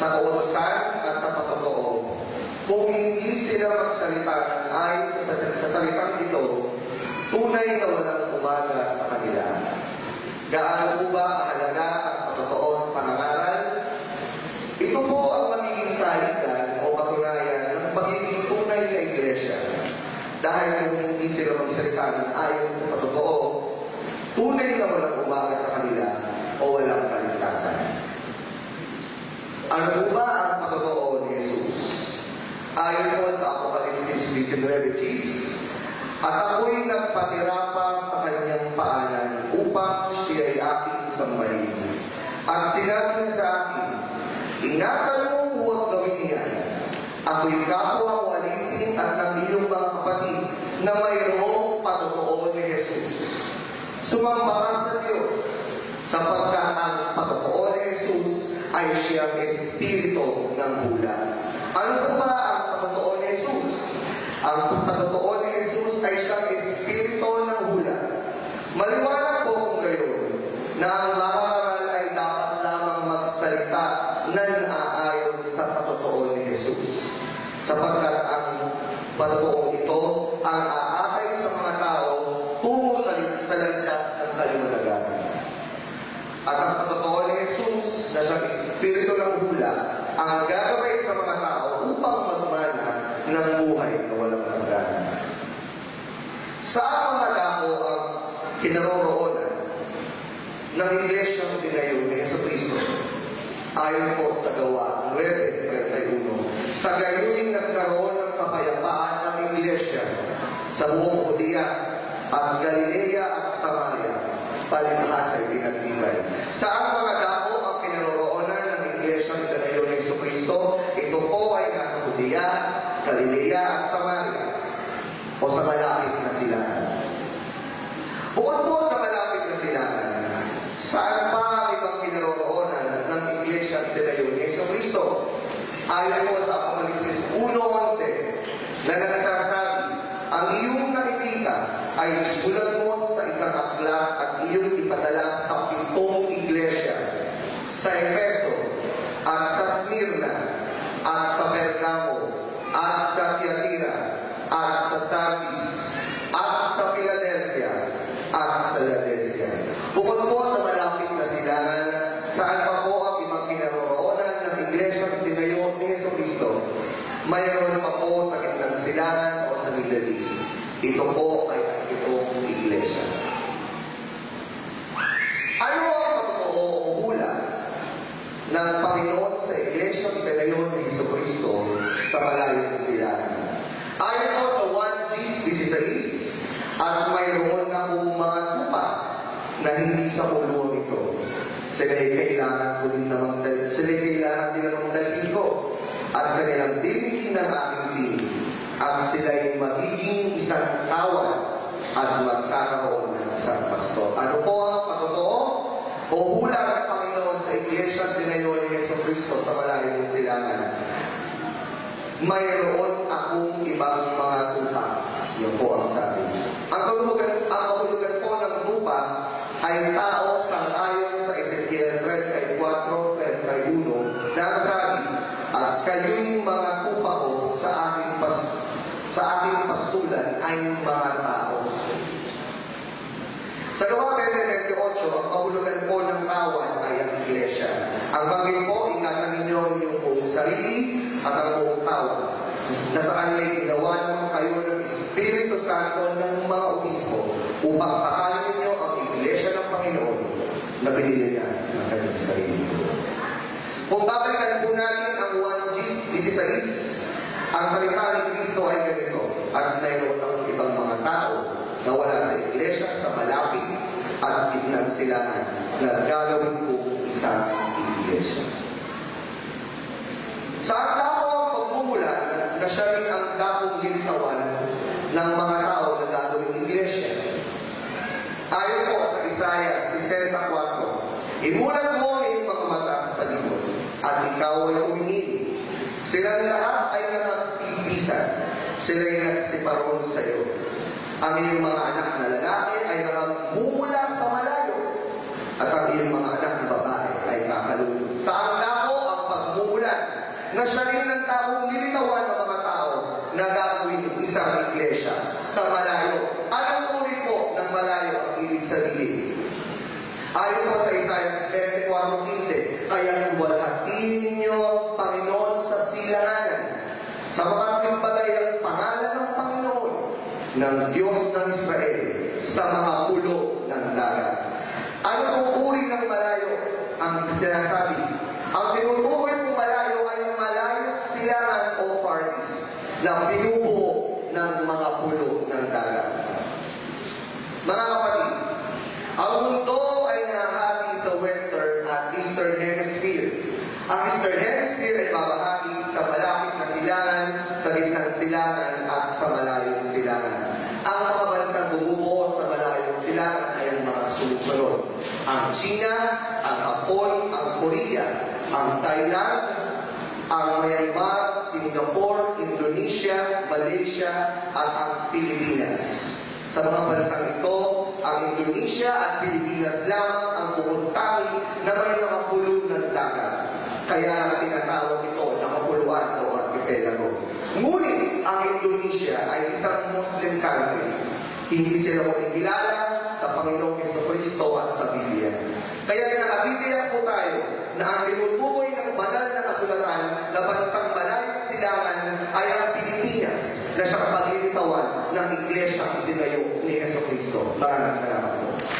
sa kautosan at sa patotoo. Kung hindi sila magsalita ayon sa, sa, sa salitang ito, tunay na walang umaga sa kanila. Gaano ba kahalaga ang patotoo sa pangangaral? Ito po ang magiging sahigan o katunayan ng pagiging tunay na iglesia. Dahil kung hindi sila magsalita ayon sa patotoo, 19 Cheese, at ako'y nagpatirapa sa kanyang paanan upang siya ay aking sambahin. At sinabi niya sa akin, Ingatan mo huwag gawin niyan. Ako'y kapwa o alipin at ng iyong mga kapatid na mayroong patotoo ni Jesus. Sumamba ka sa Diyos sapagkat ang patotoo ni Jesus ay siyang espiritu ng bulan. Ano ba Jesus. Sapagkat ang patotoong ito ang aakay sa mga tao tungo sa, sa landas ng kaliwanagan. At ang patotoo ni Jesus na siyang espiritu ng hula ang gagawin sa mga tao upang magmana ng buhay na walang hanggan. Sa mga tao ang kinaroroonan ng Iglesia ng Tinayo ni Yeso Cristo ayon po sa gawa 9.31 sa gayuning nagkaroon ng kapayapaan ng Iglesia sa buong Judea at Galilea at Samaria palibhasa ay pinagtibay. Saan mga dako ang kinaroroonan ng Iglesia ng ni Yeso Cristo? Ito po ay nasa Judea, Galilea at Samaria o sa malapit na silangan. Bukod po sa malapit na silangan, saan pa ang ibang kinaroroonan ng Iglesia at Tinayo ni Yeso Cristo? Ayon po sa Apokalipsis 1.11 na nagsasabi, ang iyong nakikita ay isulat mo sa isang aklat at iyong ipadala sa pitong iglesia, sa Efeso, at sa Smyrna, at sa Pergamo, at sa Tiatira, at sa Sardis, at sa Philadelphia, at sa Laodicea. Bukod po sa malapit na silangan, saan pa po ang ibang kinaroroonan ng iglesia ng tinayo ni Yeso Cristo? Mayroon pa po sa gitnang silangan o sa Middle East. Ito po ay itong iglesia. Ano ang patotoo o hula ng Panginoon sa iglesia ng tinayo ni Yeso Cristo sa malayong silangan? Ayon po sa 1 Gs 16, at mayroon na po mga tupa na hindi sa puluwang ito. Sila ay kailangan ko din namang dal- sila ay kailangan din namang dalhin ko at kanilang dinigin ng aking din at sila ay magiging isang kawan at magkakaroon ng isang pastor. Ano po ang patotoo o hula ng Panginoon sa Iglesia at tinayo ni Yeso Cristo sa malayong silangan? mayroon akong ibang mga tupa. Yun po ang sabi. Ang kahulugan, ang kahulugan po ng tupa ay tao sa ayon sa Ezekiel 34, 31 na ang sabi, at kayo'y mga tupa ko sa aking pas sa aking pasulan ay mga tao. Sa gawa 28, ang kahulugan po ng kawan ay ang iglesia. Ang bagay po, ingatan ninyo ang inyong buong sarili at ang buong tao. Na sa kanila'y ginawa naman kayo ng Espiritu Santo ng mga obispo upang pakalin ninyo ang iglesia ng Panginoon na binili niya ng kanyang sarili. Kung babalikan po natin ang 1 Gs 16, ang salita ni Kristo ay ganito, at mayroon ng ibang mga tao na wala sa iglesia sa malapit silangan na gagawin po isang iglesia. Sa dako ang pagmumulan na siya rin ang dakong lilitawan ng mga tao na gagawing iglesia. Ayon po sa Isaiah 64, Imulat mo ang iyong sa paligid at ikaw ay umingin. Silang lahat ay nakapipisan. Sila ay nagsiparon sa iyo. Ang iyong mga anak na lalaki ay nakamumula sa malayo at ang iyong mga anak na babae ay kakalulog. Saan na po ang pagmumulan na siya rin ang taong nilitawan ng mga tao na gagawin isang iglesia sa malayo. Anong uri po ng malayo ang ibig sabihin? Ayon po sa Isaiah 24.15, kaya iwalhatiin ninyo, Panginoon, sa silanganan. Sa mga timbalay ang pangalan ng Panginoon, ng Diyos ng Israel, sa mga pulo ng dagat. Ano pong uri ng malayo ang sinasabi? Ang tinutukoy ng malayo ay ang malayo silangan o far east na binubuo ng mga pulo ng dagat. Mga kapatid, ang mundo ay nahahati sa Western at Eastern Hemisphere. Ang Eastern Hemisphere ay babahagi sa malapit na silangan, sa gitnang silangan at sa malayong silangan. Ang mga bansang bumubuo sa malayong silangan ay ang mga sumusunod. Ang China, ang Hapon, ang Korea, ang Thailand, ang Myanmar, Singapore, Indonesia, Malaysia, at ang Pilipinas. Sa mga bansang ito, ang Indonesia at Pilipinas lamang ang pumuntahi na may mga pulo ng dagat. Kaya tinatawag ito na kapuluan o archipelago. Ngunit ang Indonesia ay isang Muslim country. Hindi sila kumikilala sa Panginoong Yeso Kristo at sa Biblia. Kaya nakabibigyan po tayo na ang tinutukoy ng banal na kasulatan na bansang malayang silangan ay ang Pilipinas na siyang paglilitawan ng iglesia itinayo ni Yeso Kristo. Maraming salamat po.